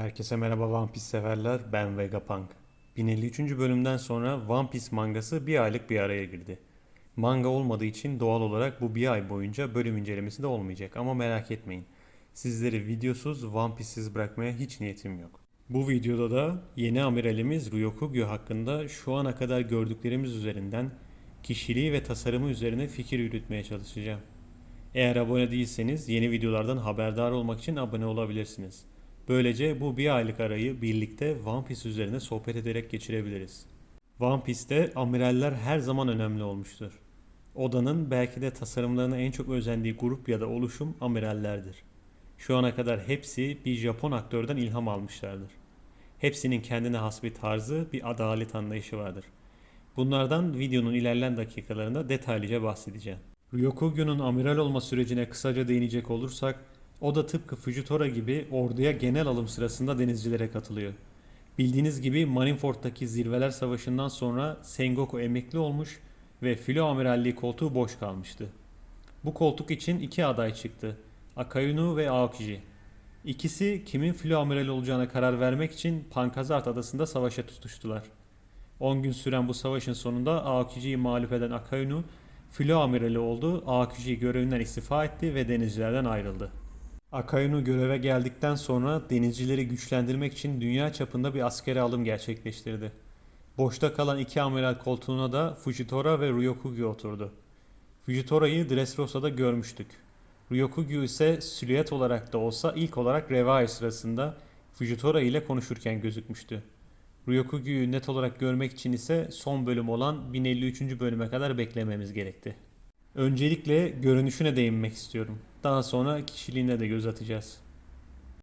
Herkese merhaba One Piece severler, ben Vegapunk. 1053. bölümden sonra One Piece mangası bir aylık bir araya girdi. Manga olmadığı için doğal olarak bu bir ay boyunca bölüm incelemesi de olmayacak ama merak etmeyin. Sizleri videosuz One Piece'siz bırakmaya hiç niyetim yok. Bu videoda da yeni amiralimiz Ryokugyu hakkında şu ana kadar gördüklerimiz üzerinden kişiliği ve tasarımı üzerine fikir yürütmeye çalışacağım. Eğer abone değilseniz yeni videolardan haberdar olmak için abone olabilirsiniz. Böylece bu bir aylık arayı birlikte One Piece üzerine sohbet ederek geçirebiliriz. One Piece'te amiraller her zaman önemli olmuştur. Odanın belki de tasarımlarına en çok özendiği grup ya da oluşum amirallerdir. Şu ana kadar hepsi bir Japon aktörden ilham almışlardır. Hepsinin kendine has bir tarzı, bir adalet anlayışı vardır. Bunlardan videonun ilerleyen dakikalarında detaylıca bahsedeceğim. Ryokugyu'nun amiral olma sürecine kısaca değinecek olursak, o da tıpkı Fujitora gibi orduya genel alım sırasında denizcilere katılıyor. Bildiğiniz gibi Marineford'daki zirveler savaşından sonra Sengoku emekli olmuş ve filo amiralliği koltuğu boş kalmıştı. Bu koltuk için iki aday çıktı. Akayunu ve Aokiji. İkisi kimin filo amirali olacağına karar vermek için Pankazart adasında savaşa tutuştular. 10 gün süren bu savaşın sonunda Aokiji'yi mağlup eden Akayunu filo amirali oldu. Aokiji görevinden istifa etti ve denizcilerden ayrıldı. Akayunu göreve geldikten sonra denizcileri güçlendirmek için dünya çapında bir askeri alım gerçekleştirdi. Boşta kalan iki amiral koltuğuna da Fujitora ve Ryokugyu oturdu. Fujitora'yı Dressrosa'da görmüştük. Ryokugyu ise silüet olarak da olsa ilk olarak Revive sırasında Fujitora ile konuşurken gözükmüştü. Ryokugyu'yu net olarak görmek için ise son bölüm olan 1053. bölüme kadar beklememiz gerekti. Öncelikle görünüşüne değinmek istiyorum. Daha sonra kişiliğine de göz atacağız.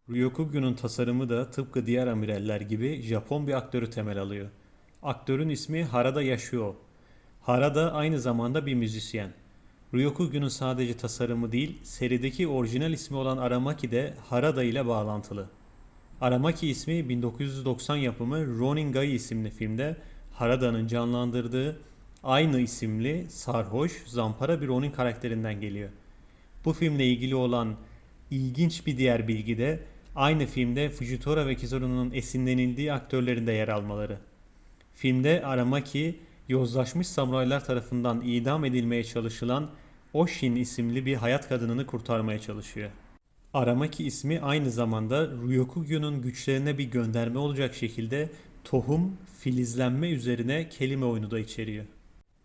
Ryokugyu'nun tasarımı da tıpkı diğer amiraller gibi Japon bir aktörü temel alıyor. Aktörün ismi Harada Yasuo. Harada aynı zamanda bir müzisyen. Ryokugyu'nun sadece tasarımı değil, serideki orijinal ismi olan Aramaki de Harada ile bağlantılı. Aramaki ismi 1990 yapımı Ronin Gai isimli filmde Harada'nın canlandırdığı aynı isimli sarhoş zampara bir Ronin karakterinden geliyor. Bu filmle ilgili olan ilginç bir diğer bilgi de aynı filmde Fujitora ve Kizaru'nun esinlenildiği aktörlerin de yer almaları. Filmde Aramaki yozlaşmış samuraylar tarafından idam edilmeye çalışılan Oshin isimli bir hayat kadınını kurtarmaya çalışıyor. Aramaki ismi aynı zamanda Ryokugyu'nun güçlerine bir gönderme olacak şekilde tohum, filizlenme üzerine kelime oyunu da içeriyor.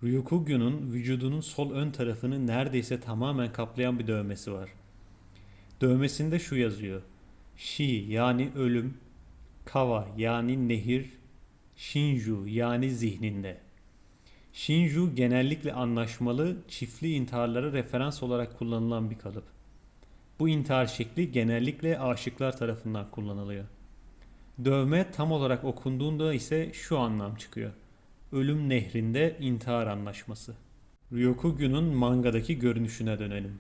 Ryokugyu'nun vücudunun sol ön tarafını neredeyse tamamen kaplayan bir dövmesi var. Dövmesinde şu yazıyor. Shi yani ölüm, Kawa yani nehir, Shinju yani zihninde. Shinju genellikle anlaşmalı çiftli intiharlara referans olarak kullanılan bir kalıp. Bu intihar şekli genellikle aşıklar tarafından kullanılıyor. Dövme tam olarak okunduğunda ise şu anlam çıkıyor. Ölüm nehrinde intihar anlaşması. Ryokugyu'nun mangadaki görünüşüne dönelim.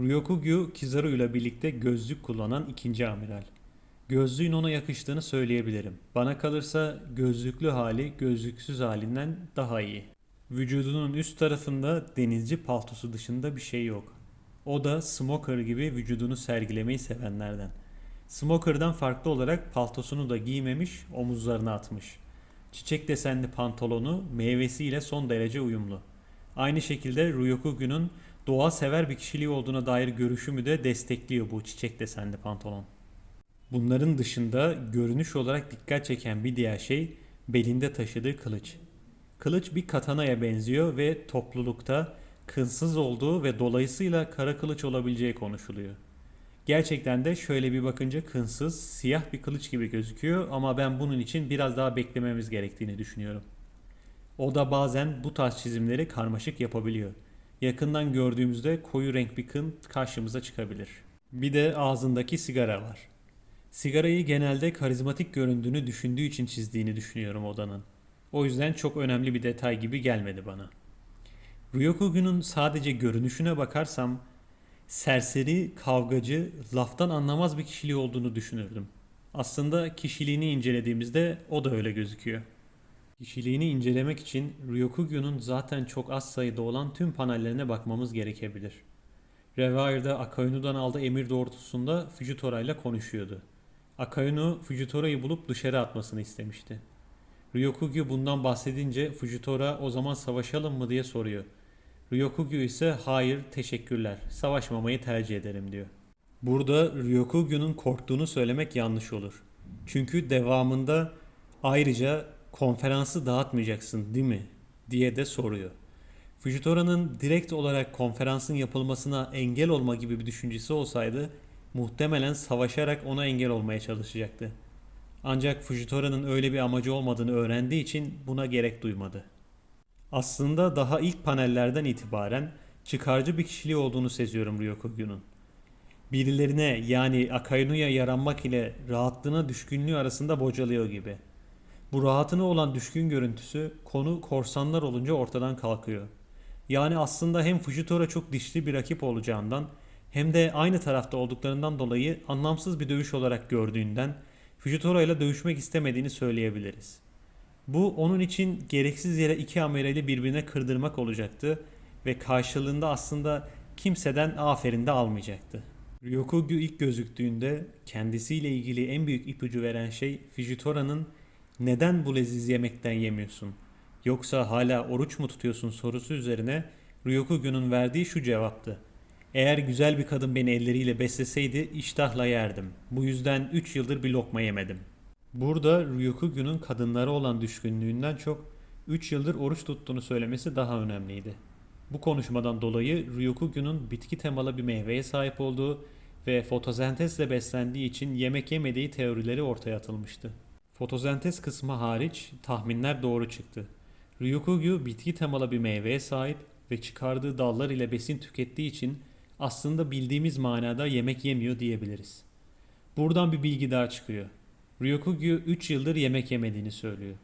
Ryokugyu Kizaru ile birlikte gözlük kullanan ikinci amiral. Gözlüğün ona yakıştığını söyleyebilirim. Bana kalırsa gözlüklü hali gözlüksüz halinden daha iyi. Vücudunun üst tarafında denizci paltosu dışında bir şey yok. O da smoker gibi vücudunu sergilemeyi sevenlerden. Smoker'dan farklı olarak paltosunu da giymemiş, omuzlarına atmış. Çiçek desenli pantolonu meyvesiyle son derece uyumlu. Aynı şekilde Ryokugyu'nun doğa sever bir kişiliği olduğuna dair görüşümü de destekliyor bu çiçek desenli pantolon. Bunların dışında görünüş olarak dikkat çeken bir diğer şey belinde taşıdığı kılıç. Kılıç bir katanaya benziyor ve toplulukta kınsız olduğu ve dolayısıyla kara kılıç olabileceği konuşuluyor. Gerçekten de şöyle bir bakınca kınsız, siyah bir kılıç gibi gözüküyor ama ben bunun için biraz daha beklememiz gerektiğini düşünüyorum. O da bazen bu tarz çizimleri karmaşık yapabiliyor. Yakından gördüğümüzde koyu renk bir kın karşımıza çıkabilir. Bir de ağzındaki sigara var. Sigarayı genelde karizmatik göründüğünü düşündüğü için çizdiğini düşünüyorum odanın. O yüzden çok önemli bir detay gibi gelmedi bana. Ryokugyu'nun sadece görünüşüne bakarsam serseri, kavgacı, laftan anlamaz bir kişiliği olduğunu düşünürdüm. Aslında kişiliğini incelediğimizde o da öyle gözüküyor. Kişiliğini incelemek için Ryokugyu'nun zaten çok az sayıda olan tüm panellerine bakmamız gerekebilir. Revire'da Akayunu'dan aldığı emir doğrultusunda Fujitora ile konuşuyordu. Akainu Fujitora'yı bulup dışarı atmasını istemişti. Ryokugyu bundan bahsedince Fujitora o zaman savaşalım mı diye soruyor. Ryokugyu ise hayır teşekkürler savaşmamayı tercih ederim diyor. Burada Ryokugyu'nun korktuğunu söylemek yanlış olur. Çünkü devamında ayrıca konferansı dağıtmayacaksın değil mi diye de soruyor. Fujitora'nın direkt olarak konferansın yapılmasına engel olma gibi bir düşüncesi olsaydı muhtemelen savaşarak ona engel olmaya çalışacaktı. Ancak Fujitora'nın öyle bir amacı olmadığını öğrendiği için buna gerek duymadı. Aslında daha ilk panellerden itibaren çıkarcı bir kişiliği olduğunu seziyorum Ryokugyu'nun. Birilerine yani Akainu'ya yaranmak ile rahatlığına düşkünlüğü arasında bocalıyor gibi. Bu rahatına olan düşkün görüntüsü konu korsanlar olunca ortadan kalkıyor. Yani aslında hem Fujitora çok dişli bir rakip olacağından hem de aynı tarafta olduklarından dolayı anlamsız bir dövüş olarak gördüğünden Fujitora ile dövüşmek istemediğini söyleyebiliriz. Bu onun için gereksiz yere iki amirali birbirine kırdırmak olacaktı ve karşılığında aslında kimseden aferin de almayacaktı. Ryokugyu ilk gözüktüğünde kendisiyle ilgili en büyük ipucu veren şey Fujitora'nın neden bu leziz yemekten yemiyorsun? Yoksa hala oruç mu tutuyorsun sorusu üzerine Ryokugyu'nun verdiği şu cevaptı. Eğer güzel bir kadın beni elleriyle besleseydi iştahla yerdim. Bu yüzden 3 yıldır bir lokma yemedim. Burada Ryokugyu'nun kadınlara olan düşkünlüğünden çok 3 yıldır oruç tuttuğunu söylemesi daha önemliydi. Bu konuşmadan dolayı Ryokugyu'nun bitki temalı bir meyveye sahip olduğu ve fotosentezle beslendiği için yemek yemediği teorileri ortaya atılmıştı. Fotosentez kısmı hariç tahminler doğru çıktı. Ryokugyu bitki temalı bir meyveye sahip ve çıkardığı dallar ile besin tükettiği için aslında bildiğimiz manada yemek yemiyor diyebiliriz. Buradan bir bilgi daha çıkıyor. Ryokugyu 3 yıldır yemek yemediğini söylüyor.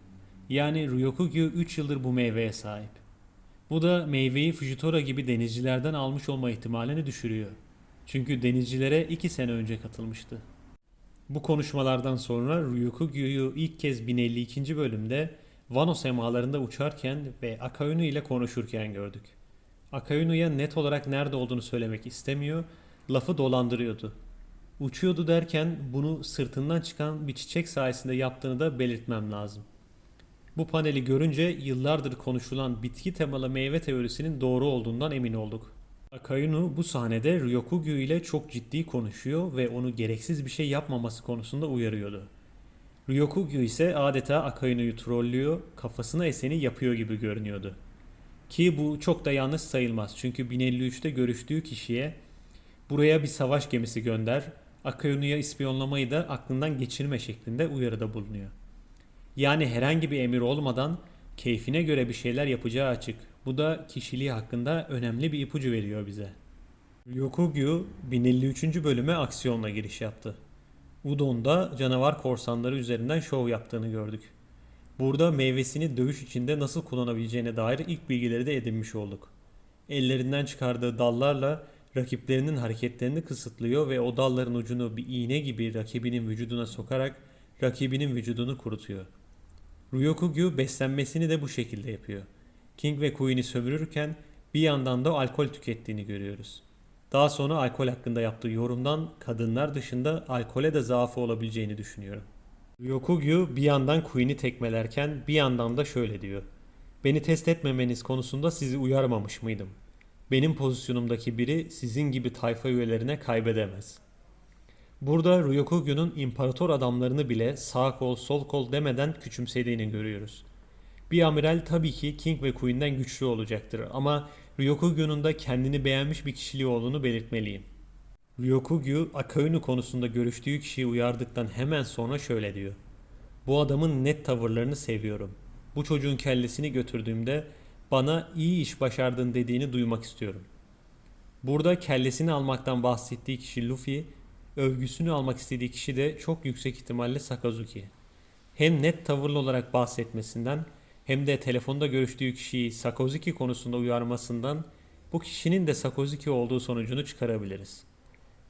Yani Ryokugyu 3 yıldır bu meyveye sahip. Bu da meyveyi Fujitora gibi denizcilerden almış olma ihtimalini düşürüyor. Çünkü denizcilere 2 sene önce katılmıştı. Bu konuşmalardan sonra Ryokugyu'yu ilk kez 1052. bölümde Wano semalarında uçarken ve Akainu ile konuşurken gördük. Akainu'ya net olarak nerede olduğunu söylemek istemiyor, lafı dolandırıyordu. Uçuyordu derken bunu sırtından çıkan bir çiçek sayesinde yaptığını da belirtmem lazım. Bu paneli görünce yıllardır konuşulan bitki temalı meyve teorisinin doğru olduğundan emin olduk. Akainu bu sahnede Ryokugyu ile çok ciddi konuşuyor ve onu gereksiz bir şey yapmaması konusunda uyarıyordu. Ryokugyu ise adeta Akainu'yu trollüyor, kafasına eseni yapıyor gibi görünüyordu. Ki bu çok da yanlış sayılmaz çünkü 1053'te görüştüğü kişiye buraya bir savaş gemisi gönder, Akainu'ya ispiyonlamayı da aklından geçirme şeklinde uyarıda bulunuyor. Yani herhangi bir emir olmadan keyfine göre bir şeyler yapacağı açık. Bu da kişiliği hakkında önemli bir ipucu veriyor bize. Ryokugyu 1053. bölüme aksiyonla giriş yaptı. Udon'da canavar korsanları üzerinden şov yaptığını gördük. Burada meyvesini dövüş içinde nasıl kullanabileceğine dair ilk bilgileri de edinmiş olduk. Ellerinden çıkardığı dallarla rakiplerinin hareketlerini kısıtlıyor ve o dalların ucunu bir iğne gibi rakibinin vücuduna sokarak rakibinin vücudunu kurutuyor. Ryokugyu beslenmesini de bu şekilde yapıyor. King ve Queen'i sömürürken bir yandan da alkol tükettiğini görüyoruz. Daha sonra alkol hakkında yaptığı yorumdan kadınlar dışında alkole de zaafı olabileceğini düşünüyorum. Ryokugyu bir yandan Queen'i tekmelerken bir yandan da şöyle diyor. Beni test etmemeniz konusunda sizi uyarmamış mıydım? Benim pozisyonumdaki biri sizin gibi tayfa üyelerine kaybedemez. Burada Ryokugyu'nun imparator adamlarını bile sağ kol sol kol demeden küçümsediğini görüyoruz. Bir amiral tabii ki King ve Queen'den güçlü olacaktır ama Ryokugyu'nun da kendini beğenmiş bir kişiliği olduğunu belirtmeliyim. Ryokugyu Akainu konusunda görüştüğü kişiyi uyardıktan hemen sonra şöyle diyor. Bu adamın net tavırlarını seviyorum. Bu çocuğun kellesini götürdüğümde bana iyi iş başardın dediğini duymak istiyorum. Burada kellesini almaktan bahsettiği kişi Luffy, övgüsünü almak istediği kişi de çok yüksek ihtimalle Sakazuki. Hem net tavırlı olarak bahsetmesinden hem de telefonda görüştüğü kişiyi Sakazuki konusunda uyarmasından bu kişinin de Sakazuki olduğu sonucunu çıkarabiliriz.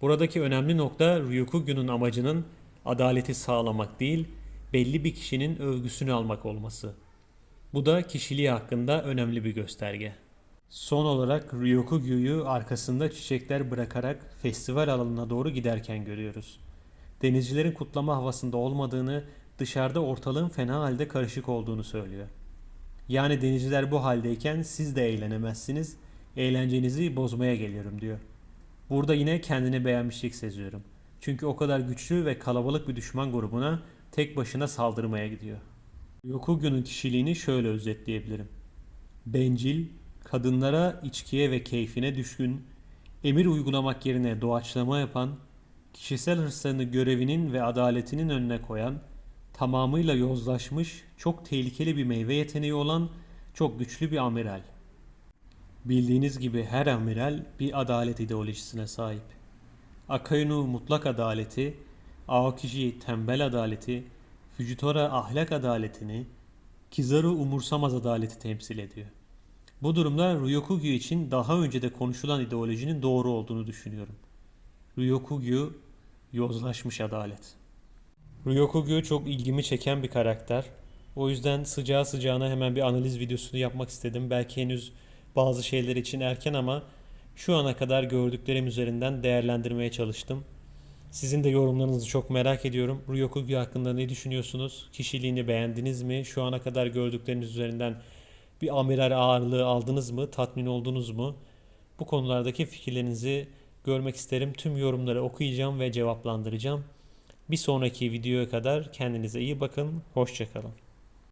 Buradaki önemli nokta Ryukugyu'nun amacının adaleti sağlamak değil, belli bir kişinin övgüsünü almak olması. Bu da kişiliği hakkında önemli bir gösterge. Son olarak Ryokugyu'yu arkasında çiçekler bırakarak festival alanına doğru giderken görüyoruz. Denizcilerin kutlama havasında olmadığını, dışarıda ortalığın fena halde karışık olduğunu söylüyor. Yani denizciler bu haldeyken siz de eğlenemezsiniz, eğlencenizi bozmaya geliyorum diyor. Burada yine kendini beğenmişlik seziyorum. Çünkü o kadar güçlü ve kalabalık bir düşman grubuna tek başına saldırmaya gidiyor. Yokugyu'nun kişiliğini şöyle özetleyebilirim. Bencil, kadınlara, içkiye ve keyfine düşkün, emir uygulamak yerine doğaçlama yapan, kişisel hırslarını görevinin ve adaletinin önüne koyan, tamamıyla yozlaşmış, çok tehlikeli bir meyve yeteneği olan çok güçlü bir amiral. Bildiğiniz gibi her amiral bir adalet ideolojisine sahip. Akainu mutlak adaleti, Aokiji tembel adaleti, Fujitora ahlak adaletini, Kizaru umursamaz adaleti temsil ediyor. Bu durumda Ryokugyu için daha önce de konuşulan ideolojinin doğru olduğunu düşünüyorum. Ryokugyu yozlaşmış adalet. Ryokugyu çok ilgimi çeken bir karakter. O yüzden sıcağı sıcağına hemen bir analiz videosunu yapmak istedim. Belki henüz bazı şeyler için erken ama şu ana kadar gördüklerim üzerinden değerlendirmeye çalıştım. Sizin de yorumlarınızı çok merak ediyorum. Ryokugyu hakkında ne düşünüyorsunuz? Kişiliğini beğendiniz mi? Şu ana kadar gördükleriniz üzerinden bir amiral ağırlığı aldınız mı? Tatmin oldunuz mu? Bu konulardaki fikirlerinizi görmek isterim. Tüm yorumları okuyacağım ve cevaplandıracağım. Bir sonraki videoya kadar kendinize iyi bakın. Hoşçakalın.